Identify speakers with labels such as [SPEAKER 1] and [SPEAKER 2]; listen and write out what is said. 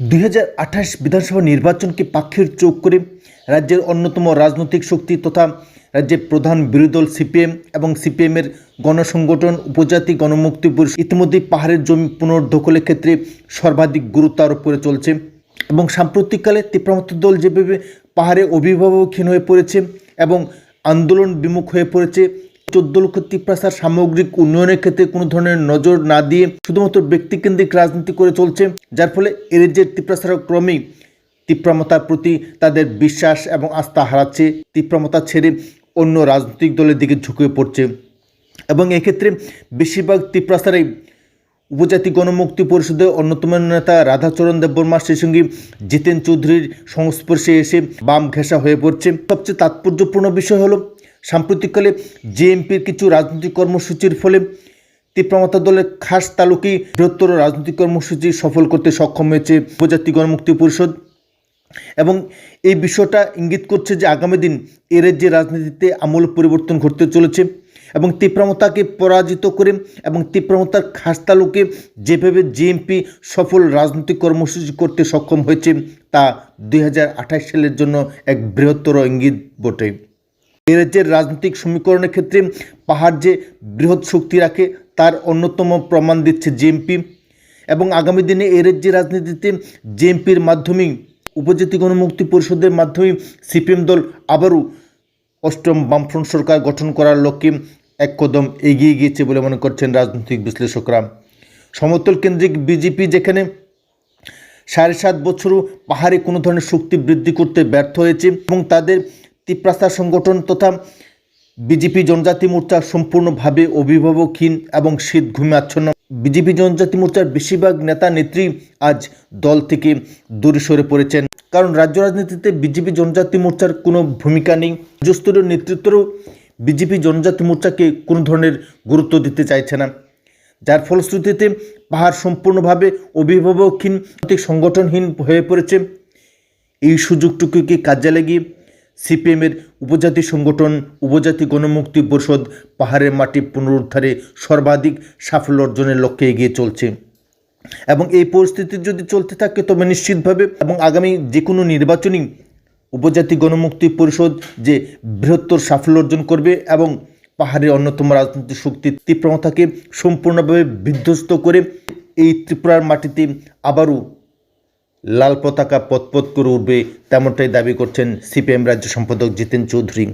[SPEAKER 1] দুই হাজার আঠাশ বিধানসভা নির্বাচনকে পাখির চোখ করে রাজ্যের অন্যতম রাজনৈতিক শক্তি তথা রাজ্যের প্রধান বিরোধী দল সিপিএম এবং সিপিএমের গণসংগঠন, উপজাতি গণমুক্তি পরিষদ ইতিমধ্যেই পাহাড়ের জমি পুনর্দখলের ক্ষেত্রে সর্বাধিক গুরুত্ব আরোপ করে চলছে এবং সাম্প্রতিককালে তীব্রমত দল যেভাবে পাহাড়ে অভিভাবকহীন হয়ে পড়েছে এবং আন্দোলন বিমুখ হয়ে পড়েছে চোদ্দ লক্ষ তিপ্রাসার সামগ্রিক উন্নয়নের ক্ষেত্রে কোনো ধরনের নজর না দিয়ে শুধুমাত্র ব্যক্তিকেন্দ্রিক রাজনীতি করে চলছে, যার ফলে এর যে তিপ্রাসারা ক্রমেই তীব্রমতার প্রতি তাদের বিশ্বাস এবং আস্থা হারাচ্ছে। তীব্রমতা ছেড়ে অন্য রাজনৈতিক দলের দিকে ঝুঁকে পড়ছে এবং এক্ষেত্রে বেশিরভাগ তীব্রাসারাই উপজাতি গণমুক্তি পরিষদের অন্যতম নেতা রাধাচরণ দেববর্মা সেই সঙ্গে জিতেন চৌধুরীর সংস্পর্শে এসে বাম ঘেঁষা হয়ে পড়ছে। সবচেয়ে তাৎপর্যপূর্ণ বিষয় হলো সাম্প্রতিককালে জেএমপির কিছু রাজনৈতিক কর্মসূচির ফলে তীব্রমতা দলের খাস তালুকেই বৃহত্তর রাজনৈতিক কর্মসূচি সফল করতে সক্ষম হয়েছে উপজাতি গণমুক্তি পরিষদ। এবং এই বিষয়টা ইঙ্গিত করছে যে আগামী দিন এর যে রাজনীতিতে আমূল পরিবর্তন ঘটতে চলেছে এবং তীব্রমতাকে পরাজিত করে এবং তীব্রমতার খাস তালুকে যেভাবে জিএমপি সফল রাজনৈতিক কর্মসূচি করতে সক্ষম হয়েছে তা দুই হাজার আঠাশ সালের জন্য এক বৃহত্তর ইঙ্গিত বটে। এ রাজ্যের রাজনৈতিক সমীকরণের ক্ষেত্রে পাহাড় যে বৃহৎ শক্তি রাখে, তার অন্যতম প্রমাণ দিচ্ছে জেএমপি। এবং আগামী দিনে এ রাজ্যের রাজনীতিতে জেএমপির মাধ্যমেই উপজাতি গণমুক্তি পরিষদের মাধ্যমেই সিপিএম দল আবারও অষ্টম বামফ্রন্ট সরকার গঠন করার লক্ষ্যে এক কদম এগিয়ে গিয়েছে বলে মনে করছেন রাজনৈতিক বিশ্লেষকরা। সমতল কেন্দ্রিক বিজেপি যেখানে সাড়ে সাত বছরও পাহাড়ে কোনো ধরনের শক্তি বৃদ্ধি করতে ব্যর্থ হয়েছে এবং তাদের তিপ্রাস্তা সংগঠন তথা বিজেপি জনজাতি মোর্চা সম্পূর্ণভাবে অভিভাবকহীন এবং শীত ঘুমে আচ্ছন্ন বিজেপি জনজাতি মোর্চার বেশিরভাগ নেতা নেত্রী আজ দল থেকে দূরে সরে পড়েছেন। কারণ রাজ্য রাজনীতিতে বিজেপি জনজাতি মোর্চার কোনো ভূমিকা নেই। রাজ্যস্তরীয় নেতৃত্বরও বিজেপি জনজাতি মোর্চাকে কোনো ধরনের গুরুত্ব দিতে চাইছে না। যার ফলশ্রুতিতে পাহাড় সম্পূর্ণভাবে অভিভাবকহীন সংগঠনহীন হয়ে পড়েছে। এই সুযোগটুকুকে কাজে লাগিয়ে সিপিএমের উপজাতি সংগঠন উপজাতি গণমুক্তি পরিষদ পাহাড়ের মাটি পুনরুদ্ধারে সর্বাধিক সাফল্য অর্জনের লক্ষ্যে এগিয়ে চলছে। এবং এই পরিস্থিতি যদি চলতে থাকে, তবে নিশ্চিতভাবে এবং আগামী যে কোনো নির্বাচনী উপজাতি গণমুক্তি পরিষদ যে বৃহত্তর সাফল্য অর্জন করবে এবং পাহাড়ের অন্যতম রাজনৈতিক শক্তি তীব্রমতাকে সম্পূর্ণভাবে বিধ্বস্ত করে এই ত্রিপুরার মাটিতে আবারও লাল পতাকা পতপত করে উঠবে তেমনটাই দাবি করছেন সিপিএম রাজ্য সম্পাদক জিতেন চৌধুরী।